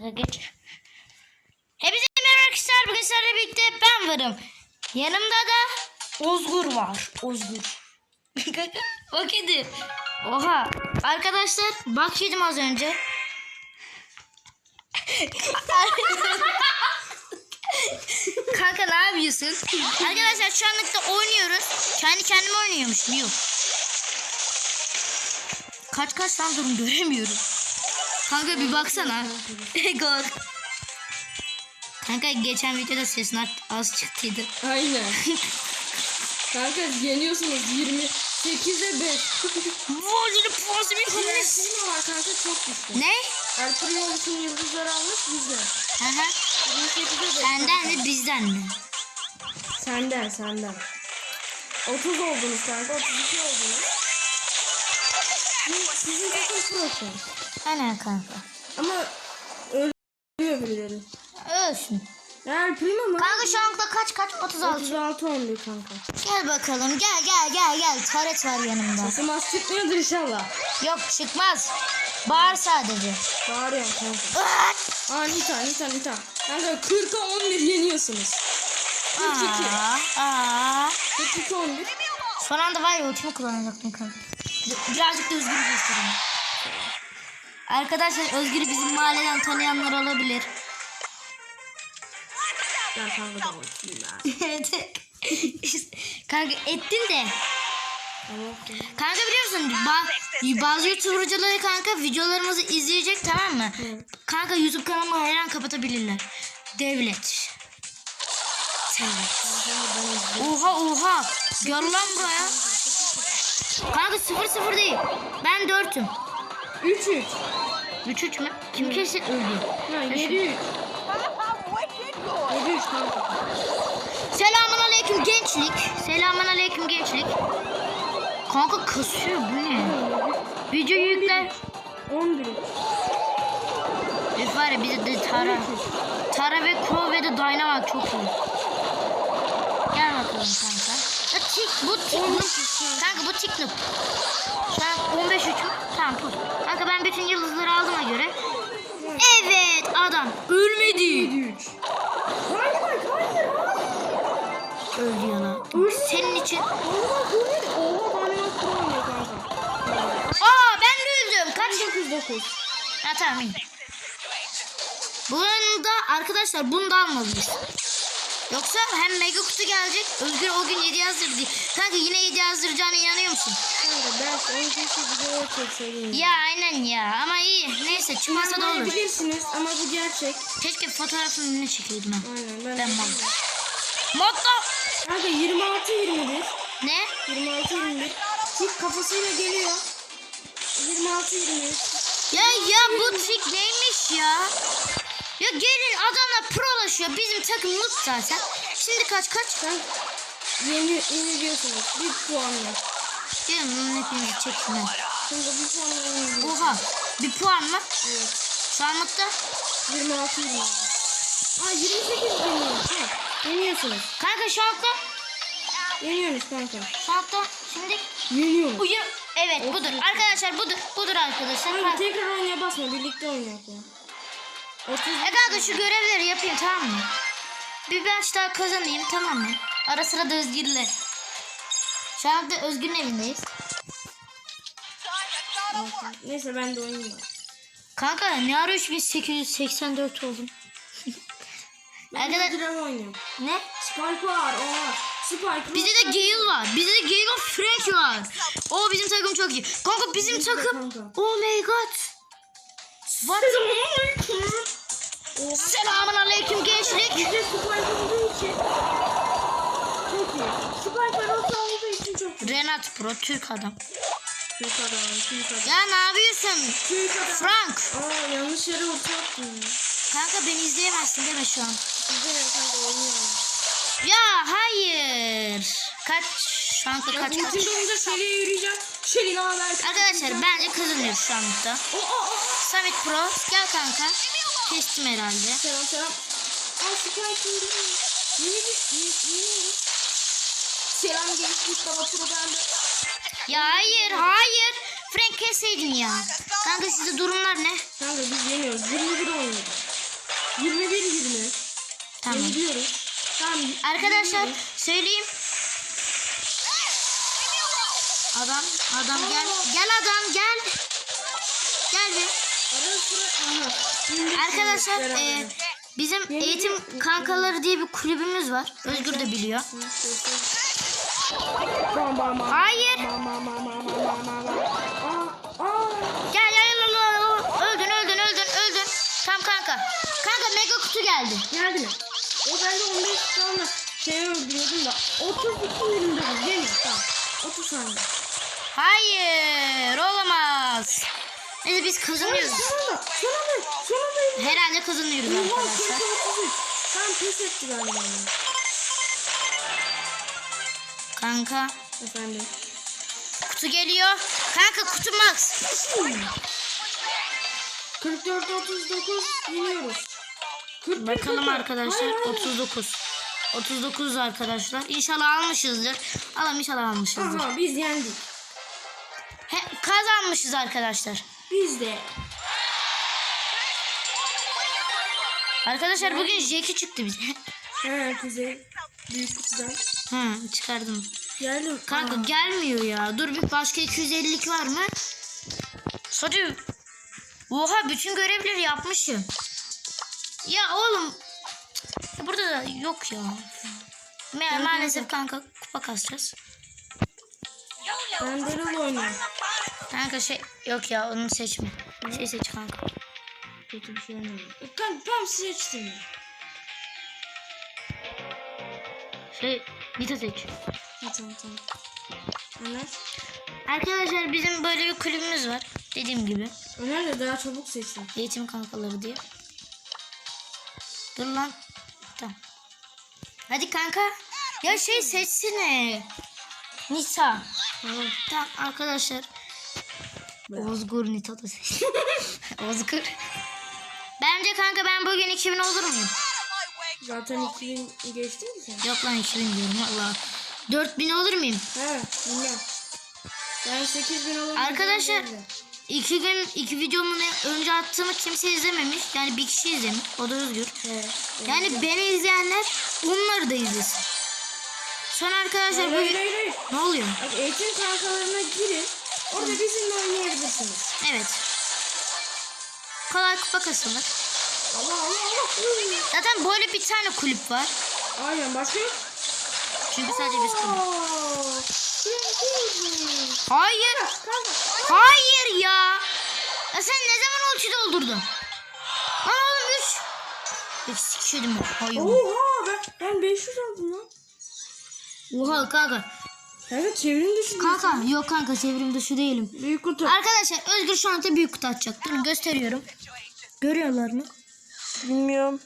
Kanka geç. Hepinize merhaba arkadaşlar. Bugün sizlerle birlikte ben varım. Yanımda da Ozgur var. Ozgur. Bak hadi. Oha. Arkadaşlar bak yedim az önce. Kanka ne yapıyorsun? Arkadaşlar şu anlıkta oynuyoruz. Kendi kendime oynuyormuş. Yok. Kaç kaç lan durum göremiyorum. Kanka bir baksana. Gol. Kanka geçen videoda sesin az- çıktıydı. Aynen. Kanka yeniyorsunuz 28'e 5. Vojeli pozu bir var kanka çok güçlü. Ne? Primo bütün yıldızları almış bizden. Aha. 28'e 5. Senden mi bizden mi? Senden senden. 30 oldunuz kanka 32 oldunuz. Sizin takım prosun. Aynen kanka. Ama ölüyor birileri. Ölsün. El Primo mu? Kanka şu anda kaç kaç? 36. 36 11 kanka. Gel bakalım gel gel gel gel. Taret var yanımda. Sesim az çıkmıyordur inşallah. Yok çıkmaz. Bağır sadece. Bağırıyorum kanka. Aa! Aa Nita Nita Nita. Kanka 40'a 11 yeniyorsunuz. 42. Aa, aa. 42 11. Son anda var ya ultimi kullanacaktım kanka. Bir- Birazcık da Özgür'ü göstereyim. Arkadaşlar Özgür'ü bizim mahalleden tanıyanlar olabilir. Ben kanka da evet. kanka ettin de. Tamam. Kanka biliyorsun ba- bazı YouTuber'cıları kanka videolarımızı izleyecek tamam mı? Kanka YouTube kanalımı her an kapatabilirler. Devlet. Evet. Oha oha. Gel lan buraya. Kanka 0 0 değil. Ben 4'üm. 3 3. 3 3 mü? Kim kesin öldü? Ha 7 3. 7 3 kanka. Selamun aleyküm gençlik. Selamun aleyküm gençlik. Kanka kasıyor bu ne? Video yükler. 11 3. Üf var ya bize de Tara. Tara ve Crow ve de Dynamite çok iyi. Gel bakalım kanka. Tik, bu tik noob. Kanka bu tik noob. Şu an 15 3 mü? Tamam pul. Kanka ben bütün yıldızları aldığıma göre. Evet adam ölmedi. 7 3. Hayır hayır hayır. Öldü yana. Senin için. Aa ben de öldüm. Kaç? 9 9. Ha tamam iyi. Bunu da arkadaşlar bunu da almalıyız. Yoksa hem mega kutu gelecek. Özgür o gün 7 yazdırdı. Kanka yine 7 yazdıracağına inanıyor musun? Kanka belki onu keşke video çekseydim. Ya aynen ya ama iyi. Neyse çıkmasa da olur. Bilirsiniz ama bu gerçek. Keşke fotoğrafını yine çekeydim ha. Aynen ben. Ben mal. Modda. Kanka 26 21. Ne? 26 21. Çift kafasıyla geliyor. 26 21. Ya ya bu trik neymiş ya? Ya gelin adamla prolaşıyor. Bizim takım mut zaten. Şimdi kaç kaç? Sen yeni yeniliyorsunuz. Bir puanla. Gelin bunun hepimizi çeksinler. Şimdi bir puanla yeniliyorsunuz. Oha. Bir puan mı? Evet. Şu an mutlu. 26 21. Aa 28 yeniyor. Ha, yeniyorsunuz. Kanka şu anda, Yeniyorsunuz kanka. şu anda şimdi Yeniyorsunuz. uyu. Evet budur. Arkadaşlar budur. Budur arkadaşlar. Kanka tekrar oynaya basma. Birlikte oynayalım ya. 30 e kanka şu görevleri yapayım tamam mı? Bir maç daha kazanayım tamam mı? Ara sıra da Özgür'le. Şu anda Özgür'ün evindeyiz. Neyse ben de oynayayım. Kanka ne ara 3884 oldum. Ben Arkadaş- de oynuyorum. Ne? Spike var. Oha. Spike. Bizde de Gale var. Bizde de Gale of Frank var. O bizim takım çok iyi. Kanka bizim takım. kanka. Oh my god. What? Selamun aleyküm gençlik. Bizde Spike olduğu için çok iyi. Spike var olduğu için çok iyi. Renat Pro Türk adam. Türk adam, Türk adam. Ya ne yapıyorsun? Türk adam. Frank. Aa yanlış yere orta attım. ya. Kanka beni izleyemezsin deme şu an. De kanka oynuyorum. Ya hayır. Kaç? Şu Ya kaç bu kaç? ultim dolunca Shelly'e yürüyeceğim. Shelly ne haber? Arkadaşlar bence kazanıyoruz şu anlıkta. O o o. Samet Pro gel kanka. Kestim herhalde. Selam selam. Aa Spike yürü. Yeni bir yeni yeni. Selam gençlik baba pro bende. Ya hayır hayır. Frank kesseydin ya. Kanka sizde durumlar ne? Kanka biz yeniyoruz. 21 oynuyoruz. Gidiyoruz. Tamam. Arkadaşlar gidiyoruz. söyleyeyim. Adam adam gel. Gel adam gel. Gel bir. Arkadaşlar e, bizim eğitim kankaları diye bir kulübümüz var. Özgür de biliyor. Hayır. Gel gel gel, gel. Öldün öldün öldün öldün. Tamam kanka. Kanka mega kutu geldi. Geldi mi? O bende 15 tane şey öldürüyordum da 32 elimde bu. Gelin tamam. 30 saniye. Hayır olamaz. Neyse biz kazanıyoruz. Sonunda. Sonunda. Sonunda. Herhalde kazanıyoruz arkadaşlar. 40 33. Tamam pes etti galiba. Kanka Efendim. kutu geliyor. Kanka kutu max. 44 39 yeniyoruz. 41 Bakalım 40. arkadaşlar Hayır, hayır. 39. 39 arkadaşlar. İnşallah almışızdır. Alalım inşallah almışızdır. Aha biz yendik. He, kazanmışız arkadaşlar. Biz de. Arkadaşlar bugün Jackie çıktı bize. Herkese büyük kutudan. Hı çıkardım. Geldim. Kanka Aa, gelmiyor ya. Dur bir başka 250'lik var mı? Hadi. Oha bütün görevleri yapmışım. Ya oğlum. Ya burada da yok ya. Ma- maalesef kanka kupa kasacağız. Ben Daryl oynuyorum. Kanka şey yok ya onu seçme. Şey seç kanka. Kötü bir şey. E, Kanka tam seçtim. Şey Vita seç. Ha, tamam tamam. Ömer. Arkadaşlar bizim böyle bir kulübümüz var. Dediğim gibi. Ömer de daha çabuk seçtim. Eğitim kankaları diye. Dur lan. Tamam. Hadi kanka. Ya şey seçsene. Nisa. Tamam. Tamam arkadaşlar. Ozgur Nita da seç. Ozgur. Bence kanka ben bugün 2000 olur muyum? Zaten 2000 geçtin mi sen? Yok lan 2000 diyorum valla. 4000 olur muyum? He bilmem. Ben 8000 olurum. Arkadaşlar iki gün iki videomu önce attığımı kimse izlememiş. Yani bir kişi izlemiş. O da Özgür. He. Yani beni izleyenler onları da izlesin. Sonra arkadaşlar Hayır bu hayır hayır. ne oluyor? Eğitim kankalarına girin. Orada bizimle oynayabilirsiniz. Evet. Kolay kupa kasılır. Allah Allah Allah. Zaten böyle bir tane kulüp var. Aynen başka yok. Çünkü sadece biz kulüp. Hayır. Hayır ya. Ya sen ne zaman ulti doldurdun? Lan oğlum 3. Hiç sikişedim. Hayır. Oha ben, ben 500 aldım lan. Oha kanka. Evet çevrim dışı. Kanka yok kanka çevrim dışı değilim. Büyük kutu. Arkadaşlar Özgür şu anda büyük kutu atacak. Durun gösteriyorum. Görüyorlar mı? Bilmiyorum.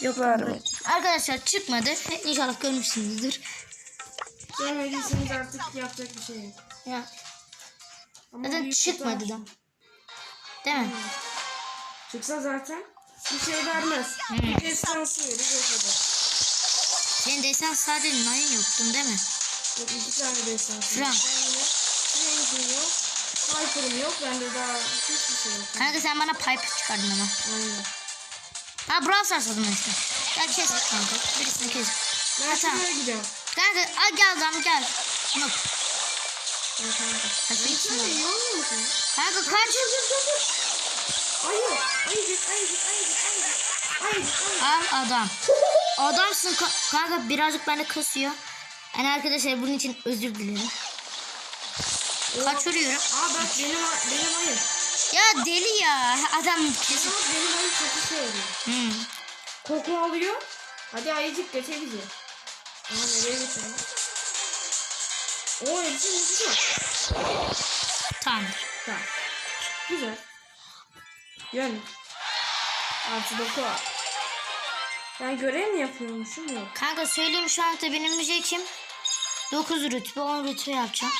Yok kanka. Arkadaşlar çıkmadı. İnşallah görmüşsünüzdür. Görmediyseniz artık yapacak bir şey yok. Ya Ama zaten çıkmadı da. Değil mi? Çıksa zaten bir şey vermez. Bir destansı verir o kadar. Senin desen sadece Nine yoktun değil mi? Yok iki tane destansı. Frank. Frank'im yok. Piper'ım yok. Bende daha hiçbir şey yok. Kanka sen bana pipe çıkardın ama. Aynen. Ha Brawl Stars adına işte. Gel kes kanka. Birisini kes. Ben Ha, tamam. gidiyorum. Kanka al gel adam gel. Yok. Kanka. Kanka kaç. Dur dur dur dur. Ayı. Al adam. Adamsın ka- kanka birazcık bende kasıyor. Yani arkadaşlar bunun için özür dilerim. Kaç vuruyorum? Aa bak benim benim ayı. Ya deli ya. Adam kesin. Ama benim ayı çok işe yarıyor. Hmm. Koku alıyor. Hadi ayıcık götür bizi. Aa nereye götürüyor? Oo hepsi mutlu. Tamam. Tamam. Güzel. Yani. Artı doku var. Ben görev mi yapıyormuşum yok. Kanka söyleyeyim şu anda benim müzikim 9 rütbe 10 rütbe yapacağım.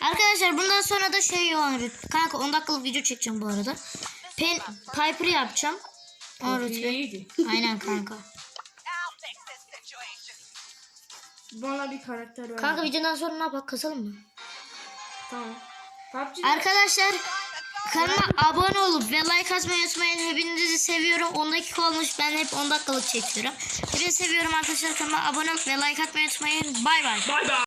Arkadaşlar bundan sonra da şey 10 rütbe. Kanka 10 dakikalık video çekeceğim bu arada. Pen Piper yapacağım. 10 rütbe. Aynen kanka. Bana bir karakter ver. Kanka videodan sonra ne yapalım kasalım mı? Tamam. PUBG Arkadaşlar kanalıma abone olup ve like atmayı unutmayın. Hepinizi seviyorum. çekiyorum. 10 dakika olmuş. Ben hep 10 dakikalık çekiyorum. Hepinizi seviyorum arkadaşlar. Kanalıma abone olup ve like atmayı unutmayın. Bay bay. Bay bay.